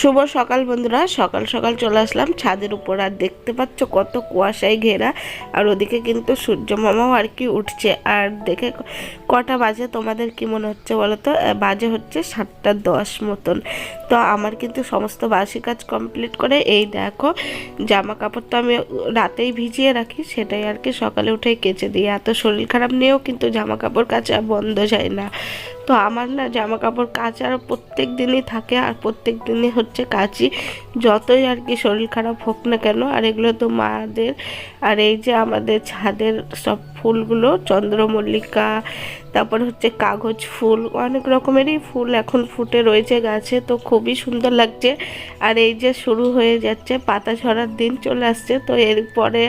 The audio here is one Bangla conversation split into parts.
শুভ সকাল বন্ধুরা, সকাল সকাল চলে আসলাম। ছাদের উপর আর দেখতে পাচ্ছ কত কুয়াশায় ঘেরা। আর ওদিকে কিন্তু সূর্য মামাও আর কি উঠছে। আর দেখে কটা বাজে, তোমাদের কি মনে হচ্ছে বলো তো? বাজে হচ্ছে সাতটা দশ মতন। তো আমার কিন্তু সমস্ত বাসি কাজ কমপ্লিট করে এই দেখো জামা কাপড় তো আমি রাতেই ভিজিয়ে রাখি, সেটাই আর কি সকালে উঠেই কেচে দিই। এত শরীর খারাপ নিয়েও কিন্তু জামা কাপড় কাচা বন্ধ যায় না। তো আমার না জামা কাপড় কাচার প্রত্যেক দিনই থাকে আর প্রত্যেক দিনই হচ্ছে কাচি। যতই আর কি শরীর খারাপ হোক না কেন, আর এগুলো তো মাদের, আর এই যে আমাদের ছাদের সব ফুলগুলো, চন্দ্রমল্লিকা, তারপর হচ্ছে কাগজ ফুল, অনেক রকমেরই ফুল এখন ফুটে রয়েছে গাছে, তো খুবই সুন্দর লাগছে। আর এই যে শুরু হয়ে যাচ্ছে, পাতা ঝরার দিন চলে আসছে, তো এরপরে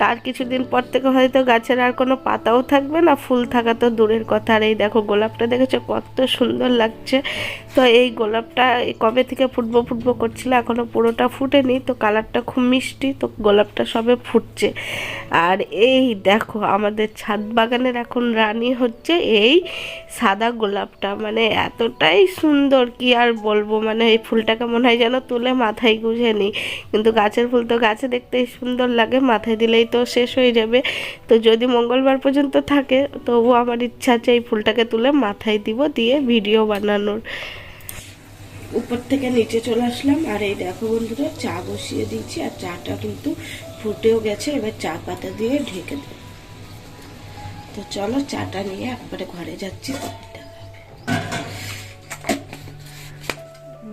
তার কিছুদিন পর থেকে হয়তো গাছের আর কোনো পাতাও থাকবে না, ফুল থাকা তো দূরের কথা। আর এই দেখো গোলাপটা দেখেছ, কত সুন্দর লাগছে। তো এই গোলাপটা কবে থেকে ফুটবো ফুটবো করছিল এখনও পুরোটা ফুটেনি, তো কালারটা খুব মিষ্টি, তো গোলাপটা সবে ফুটছে। আর এই দেখো আমাদের ছাদ বাগানের এখন রানী হচ্ছে এই সাদা গোলাপটা। মানে এতটাই সুন্দর, কি আর বলব? মানে এই ফুলটাকে মনে হয় যেন তুলে মাথায় গুঁজে নিই। কিন্তু গাছের ফুল তো গাছে দেখতেই সুন্দর লাগে, মাথায় দিলেই তো শেষ হয়ে যাবে। তো যদি মঙ্গলবার পর্যন্ত থাকে, তবু আমার ইচ্ছা আছে এই ফুলটাকে তুলে মাথায় দিব দিয়ে ভিডিও বানানোর। উপর থেকে নিচে চলে আসলাম, আর এই দেখো বন্ধুরা, চা বসিয়ে দিয়েছি, আর চাটা কিন্তু ফুটেও গেছে, এবার চা পাতা দিয়ে ঢেকে দেব। তো চলো চাটা নিয়ে একবারে ঘরে যাচ্ছি।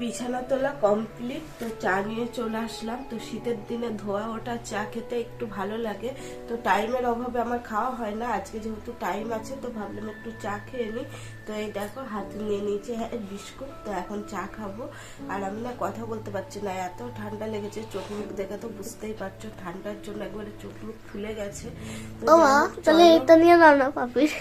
বিছানা তোলা কমপ্লিট তো চা নিয়ে চলে আসলাম। তো শীতের দিনে ধোয়া ওটা চা খেতে একটু ভালো লাগে। তো টাইমের অভাবে আমার খাওয়া হয় না। আজকে যেহেতু টাইম আছে তো ভাবলাম একটু চা খেয়ে নিই। তো এই দেখো হাতে নিয়ে নিয়েছি হ্যাঁ বিস্কুট। তো এখন চা খাব। আর আমি না কথা বলতে পারছি না এত ঠান্ডা লেগেছে চোখ মুখ দেখে তো বুঝতেই পারছ ঠান্ডার জন্য একবারে চোখ মুখ ফুলে গেছে। তো চলো। এটা নিয়ে পাপির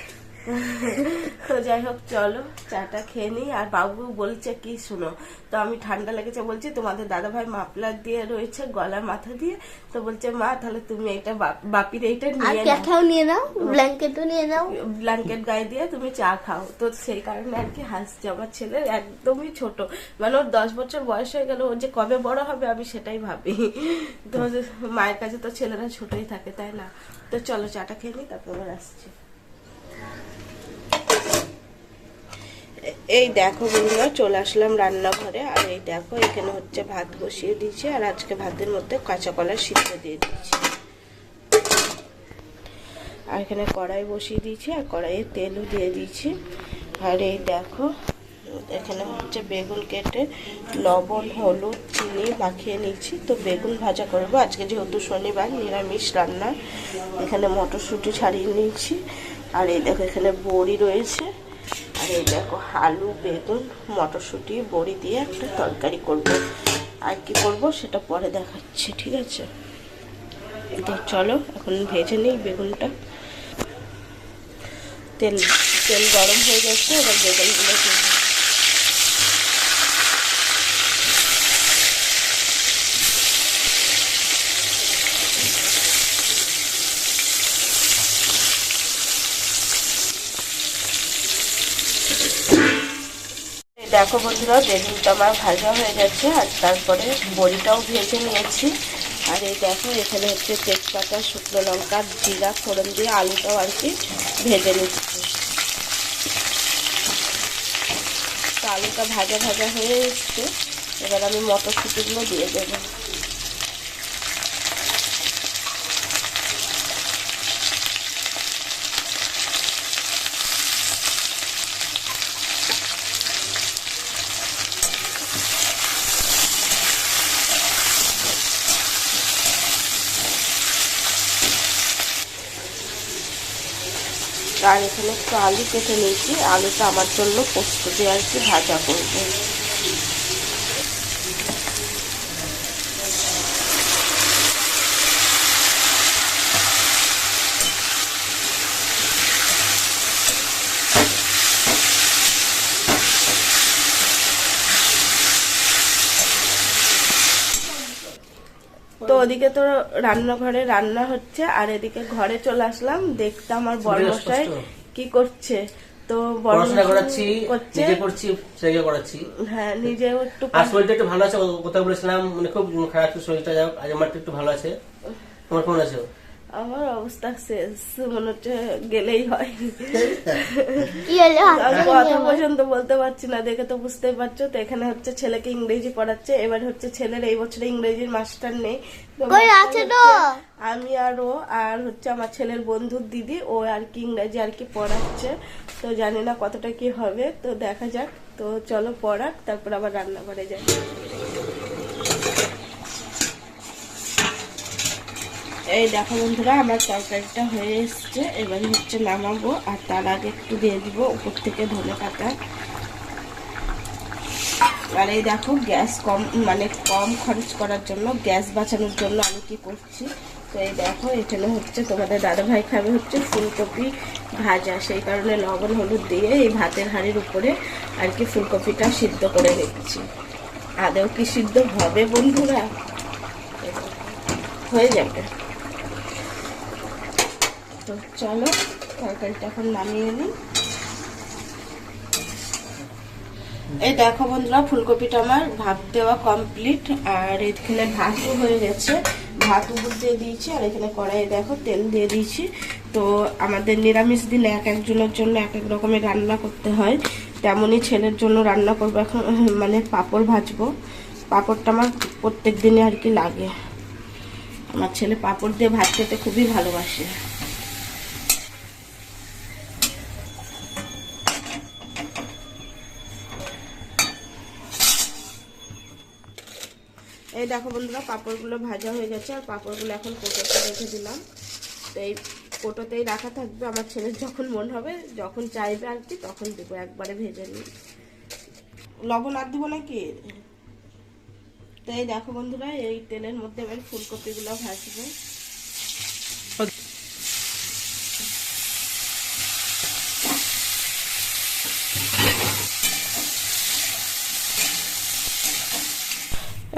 তো যাই হোক চলো চাটা খেয়ে নিই। আর বাবু বলছে কি শুনো তো আমি ঠান্ডা লেগেছে বলছি তোমাদের দাদা ভাই মাপলার দিয়ে রয়েছে গলার মাথা দিয়ে। তো বলছে মা তাহলে তুমি এটা বাপ- বাপির এইটা নিয়ে নাও। নিয়ে নাও ব্ল্যাঙ্কেটও নিয়ে নাও। ব্ল্যাঙ্কেট গায়ে দিয়ে তুমি চা খাও। তো সেই কারণে আর কি হাসছে। আমার ছেলে একদমই ছোট। মানে ওর দশ বছর বয়স হয়ে গেল ও যে কবে বড় হবে আমি সেটাই ভাবি। তো মায়ের কাছে তো ছেলেরা ছোটই থাকে তাই না? তো চলো চাটা খেয়ে নিই তারপর আবার আসছি। এই দেখো বন্ধুরা, চলে আসলাম রান্নাঘরে। আর এই দেখো, এখানে হচ্ছে ভাত বসিয়ে দিয়েছি, আর আজকে ভাতের মধ্যে কাঁচা কলা সিদ্ধ দিয়ে দিয়েছি। আর এখানে কড়াই বসিয়ে দিয়েছি, আর কড়াইয়ে তেলও দিয়ে দিয়েছি। আর এই দেখো, এখানে হচ্ছে বেগুন কেটে লবণ, হলুদ, চিনি মাখিয়ে নিয়েছি। তো বেগুন ভাজা করব। আজকে যেহেতু শনিবার, নিরামিষ রান্না, এখানে মটরশুঁটি ছাড়িয়ে নিয়েছি। আর এই দেখো, এখানে বড়ি রয়েছে। আর এই দেখো, আলু, বেগুন, মটরশুঁটি, বড়ি দিয়ে একটা তরকারি করব। আর কি করব সেটা পরে দেখাচ্ছি, ঠিক আছে? তো চলো, এখন ভেজে নিই বেগুনটা। তেল তেল গরম হয়ে গেছে, এবার বেগুনগুলো দেখো বন্ধুরা, বেগুনটা আমার ভাজা হয়ে গেছে, আর তারপরে বড়িটাও ভেজে নিয়েছি। আর এই দেখো, এখানে হচ্ছে তেজপাতা, শুকনো লঙ্কা, জিরা, ফোড়ন দিয়ে আলুটাও আর কি ভেজে নিচ্ছি। তো আলুটা ভাজা ভাজা হয়ে এসছে, এবার আমি মটরশুটিগুলো দিয়ে দেবো। আর এখানে একটু আলু কেটে নিয়েছি। আলুটা আমার জন্য পোস্ত দিয়ে আর কি ভাজা করব। ওদিকে তো রান্নাঘরে রান্না হচ্ছে আর এদিকে ঘরে চলে আসলাম দেখতে আমার বড় কি করছে। তো পড়াশোনা করাচ্ছি করছে। নিজে করছি ছেলেকে করাচ্ছি। হ্যাঁ নিজেও একটু আর শরীরটা একটু ভালো আছে কথা কোথাও বলেছিলাম মানে খুব খারাপ শরীরটা যাক আজ আমার একটু ভালো আছে। তোমার কেমন আছো? আমার অবস্থা শেষ মনে হচ্ছে গেলেই হয়। আমি কথা পর্যন্ত বলতে পারছি না দেখে তো বুঝতেই পারছ। তো এখানে হচ্ছে ছেলেকে ইংরেজি পড়াচ্ছে এবার হচ্ছে ছেলের এই বছরে ইংরেজির মাস্টার নেই। আমি আর ও আর হচ্ছে আমার ছেলের বন্ধুর দিদি ও আর কি ইংরেজি আর কি পড়াচ্ছে। তো জানি না কতটা কি হবে তো দেখা যাক। তো চলো পড়াক তারপর আবার রান্না করে যাই। এই দেখো বন্ধুরা, আমার তরকারিটা হয়ে এসছে। এবারে হচ্ছে নামাবো, আর তার আগে একটু দিয়ে দিব উপর থেকে ধনে পাতা। আর এই দেখো, গ্যাস কম মানে কম খরচ করার জন্য, গ্যাস বাঁচানোর জন্য আমি কি করছি? তো এই দেখো, এখানে হচ্ছে তোমাদের দাদা ভাই খাবে হচ্ছে ফুলকপি ভাজা। সেই কারণে লবণ, হলুদ দিয়ে এই ভাতের হাঁড়ির উপরে আর কি ফুলকপিটা সিদ্ধ করে রেখেছি। আদেও কি সিদ্ধ হবে বন্ধুরা? হয়ে যাবে। তো চলো, তরকারিটা এখন নামিয়ে নিই। এই দেখো বন্ধুরা, ফুলকপিটা আমার ভাত দেওয়া কমপ্লিট আর এখানে ভাতও হয়ে গেছে। ভাত উপর দিয়ে দিয়েছি, আর এখানে কড়াইয়ে দেখো তেল দিয়ে দিয়েছি। তো আমাদের নিরামিষ দিনে এক একজনের জন্য এক এক রকমের রান্না করতে হয়। তেমনই ছেলের জন্য রান্না করব এখন মানে পাঁপড় ভাজবো। পাঁপড়টা আমার প্রত্যেক দিনে আর কি লাগে। আমার ছেলে পাঁপড় দিয়ে ভাত খেতে খুবই ভালোবাসে। এই দেখো বন্ধুরা, পাঁপড়গুলো ভাজা হয়ে গেছে আর পাঁপড়গুলো এখন কোটোতে রেখে দিলাম। তো এই কোটোতেই রাখা থাকবে, আমার ছেলের যখন মন হবে, যখন চাইবে আর কি, তখন দেবো, একবারে ভেজে নিই। লবণ আর দেবো নাকি? তো এই দেখো বন্ধুরা, এই তেলের মধ্যে এবার ফুলকপিগুলো ভাজবো।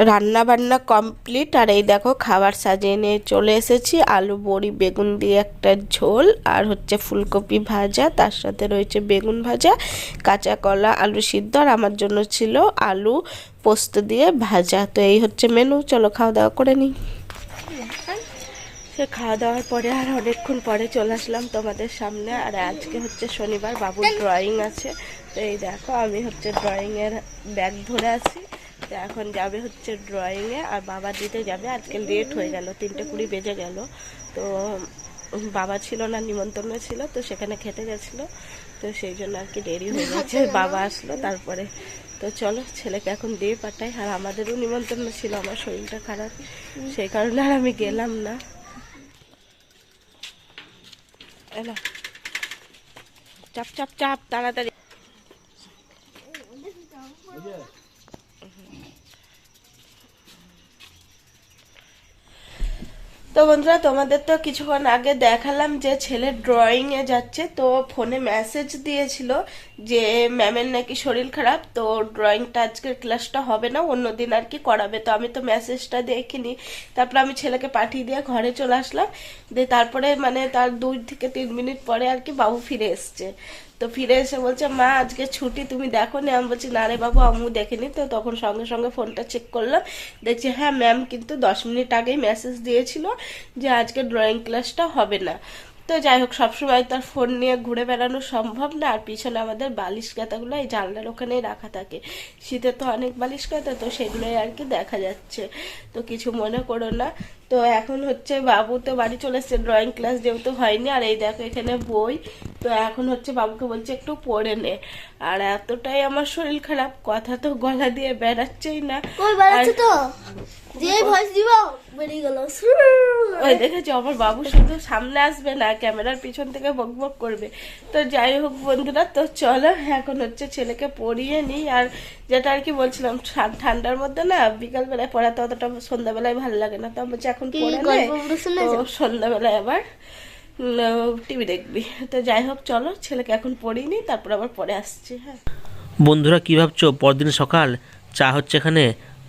রান্না বান্না কমপ্লিট। আর এই দেখো খাবার সাজিয়ে নিয়ে চলে এসেছি। আলু, বড়ি, বেগুন দিয়ে একটা ঝোল। আর হচ্ছে ফুলকপি ভাজা, তার সাথে রয়েছে বেগুন ভাজা, কাঁচা কলা, আলু সিদ্ধ, আর আমার জন্য ছিল আলু পোস্ত দিয়ে ভাজা। তো এই হচ্ছে মেনু চলো খাওয়া দাওয়া করে নিই। সে খাওয়া দাওয়ার পরে আর অনেকক্ষণ পরে চলে আসলাম তোমাদের সামনে। আর আজকে হচ্ছে শনিবার, বাবুর ড্রয়িং আছে। তো এই দেখো, আমি হচ্ছে ড্রয়িংয়ের ব্যাগ ধরে আছি। তো এখন যাবে হচ্ছে ড্রয়িংয়ে আর বাবা দিতে যাবে। আজকে লেট হয়ে গেল তিনটে কুড়ি বেজে গেল। তো বাবা ছিল না নিমন্ত্রণ ছিল তো সেখানে খেতে গেছিল। তো সেই জন্য আর কি দেরি হয়ে গেছে। বাবা আসলো তারপরে। তো চলো ছেলেকে এখন দিয়ে পাঠাই। আর আমাদেরও নিমন্ত্রণ ছিল আমার শরীরটা খারাপ। সেই কারণে আর আমি গেলাম না। এলা। চাপ চাপ চাপ তাড়াতাড়ি তো বন্ধুরা, তোমাদের তো কিছুক্ষণ আগে দেখালাম যে ছেলে ড্রয়িং এ যাচ্ছে। তো ফোনে মেসেজ দিয়েছিল যে ম্যামের নাকি শরীর খারাপ, তো ড্রয়িংটা আজকের ক্লাসটা হবে না অন্যদিন আর কি করাবে। তো আমি তো মেসেজটা দেখিনি। তারপর আমি ছেলেকে পাঠিয়ে দিয়ে ঘরে চলে আসলাম। দিয়ে তারপরে মানে তার দুই থেকে তিন মিনিট পরে আর কি বাবু ফিরে এসছে। তো ফিরে এসে বলছে, মা, আজকে ছুটি, তুমি দেখো নি আমি বলছি, না রে বাবু আমিও দেখিনি তো। তখন সঙ্গে সঙ্গে ফোনটা চেক করলাম। দেখছি হ্যাঁ ম্যাম কিন্তু দশ মিনিট আগেই মেসেজ দিয়েছিল যে, আজকে ড্রয়িং ক্লাসটা হবে না। তো যাই হোক সবসময় তার ফোন নিয়ে ঘুরে বেড়ানো সম্ভব না। আর পিছনে আমাদের বালিশ কাতাগুলো এই জানলার ওখানেই রাখা থাকে। শীতে তো অনেক বালিশ কাতা তো সেগুলোই আর কি দেখা যাচ্ছে। তো কিছু মনে করো না। তো এখন হচ্ছে বাবু তো বাড়ি চলে এসছে ড্রয়িং ক্লাস যেহেতু হয়নি। আর এই দেখো এখানে বই। তো এখন হচ্ছে বাবুকে বলছে একটু পড়ে নে। আর এতটাই আমার শরীর খারাপ কথা তো গলা দিয়ে বেড়াচ্ছেই না। তো? ভয়েস দিব? বেরিয়ে গেল। ওই দেখেছি আমার বাবু শুধু সামনে আসবে না ক্যামেরার পিছন থেকে বক বক করবে। তো যাই হোক বন্ধুরা তো চলো এখন হচ্ছে ছেলেকে পড়িয়ে নিই। আর যেটা আর কি বলছিলাম ঠান্ডার মধ্যে না বিকাল বেলায় পড়াতে অতটা সন্ধ্যাবেলায় ভালো লাগে না। তো আমি বলছি এখন পড়ে তো সন্ধ্যাবেলায় আবার টিভি দেখবি। তো যাই হোক চলো ছেলেকে এখন পড়িয়ে নিই তারপর আবার পরে আসছি হ্যাঁ। বন্ধুরা কী ভাবছ? পরদিন সকাল চা হচ্ছে এখানে?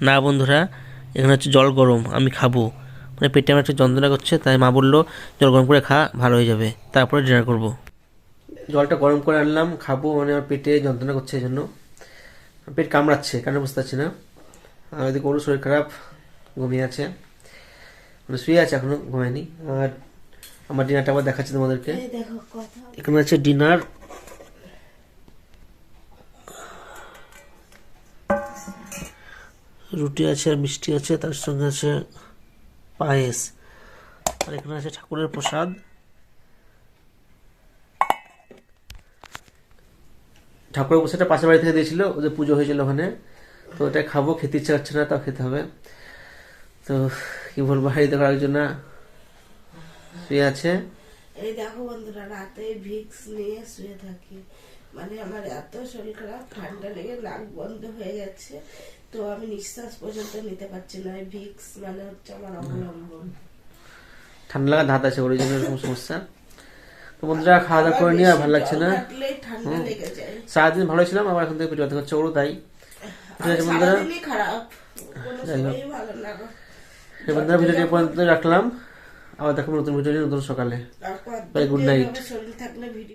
না বন্ধুরা এখানে হচ্ছে জল গরম আমি খাব। মানে পেটে আমার একটা যন্ত্রণা করছে তাই মা বলল জল গরম করে খা ভালো হয়ে যাবে। তারপরে ডিনার করব। জলটা গরম করে আনলাম খাব মানে আমার পেটে যন্ত্রণা করছে এই জন্য পেট কামড়াচ্ছে কেন বুঝতে পারছি না। আর ওইদিকে ওরও শরীর খারাপ ঘুমিয়ে আছে। মানে শুয়ে আছে এখনও ঘুমায়নি। আর আমার ডিনারটা আবার দেখাচ্ছি তোমাদেরকে। এই দেখো কথা। এখানে আছে ডিনার রুটি আছে আর মিষ্টি আছে, তার সঙ্গে আছে পায়েস। আর এখানে আছে ঠাকুরের প্রসাদ। ঠাকুরের প্রসাদটা পাশের বাড়ি থেকে দিয়েছিল ওদের পুজো হয়েছিল ওখানে। তো ওটা খাব, খেতে ইচ্ছা হচ্ছে না, তাও খেতে হবে। তো কি বলব বাড়িতে করার জন্য শুয়ে আছে। এই দেখো বন্ধুরা, রাতে ভিক্স নিয়ে শুয়ে থাকি। মানে আমার এত শরীর খারাপ, ঠান্ডা লেগে নাক বন্ধ হয়ে যাচ্ছে। তো আমি নিঃশ্বাস পর্যন্ত নিতে পারছি না ভিক্স মানে হচ্ছে আমার অবলম্বন। ঠান্ডা লাগা ধাত আছে ওর জন্য এরকম সমস্যা। তো বন্ধুরা খাওয়া দাওয়া করে নিয়ে আর ভালো লাগছে না। সারাদিন ভালো ছিলাম আবার এখন থেকে পেট ব্যথা করছে ওরও তাই। ঠিক আছে বন্ধুরা। বন্ধুরা ভিডিওটি পর্যন্ত রাখলাম। আবার দেখাবো নতুন ভিডিও নিয়ে নতুন সকালে। good night. শরীর থাকলে ভিডিও